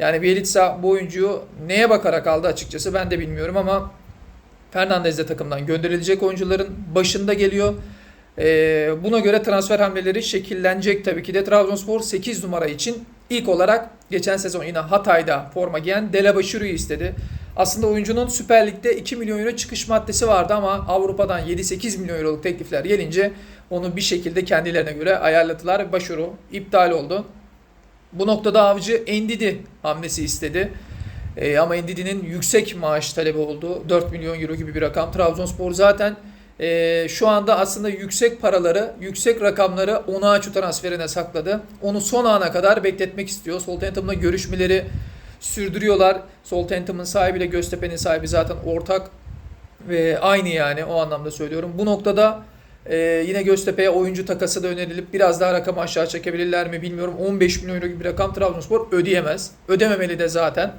Yani Bielitsa bu oyuncuyu neye bakarak aldı açıkçası ben de bilmiyorum ama Fernandez de takımdan gönderilecek oyuncuların başında geliyor. Ee, buna göre transfer hamleleri şekillenecek tabii ki de Trabzonspor 8 numara için ilk olarak geçen sezon yine Hatay'da forma giyen Delabashiru'yu istedi. Aslında oyuncunun Süper Lig'de 2 milyon euro çıkış maddesi vardı ama Avrupa'dan 7-8 milyon euroluk teklifler gelince onu bir şekilde kendilerine göre ayarladılar. Başvuru iptal oldu. Bu noktada Avcı Endidi hamlesi istedi. Ee, ama Endidi'nin yüksek maaş talebi oldu. 4 milyon euro gibi bir rakam. Trabzonspor zaten e, şu anda aslında yüksek paraları, yüksek rakamları Onaçu transferine sakladı. Onu son ana kadar bekletmek istiyor. Southampton'la görüşmeleri sürdürüyorlar. Southampton'ın sahibiyle Göztepe'nin sahibi zaten ortak ve aynı yani o anlamda söylüyorum. Bu noktada e, yine Göztepe'ye oyuncu takası da önerilip biraz daha rakamı aşağı çekebilirler mi bilmiyorum. 15 milyon euro gibi bir rakam Trabzonspor ödeyemez. Ödememeli de zaten.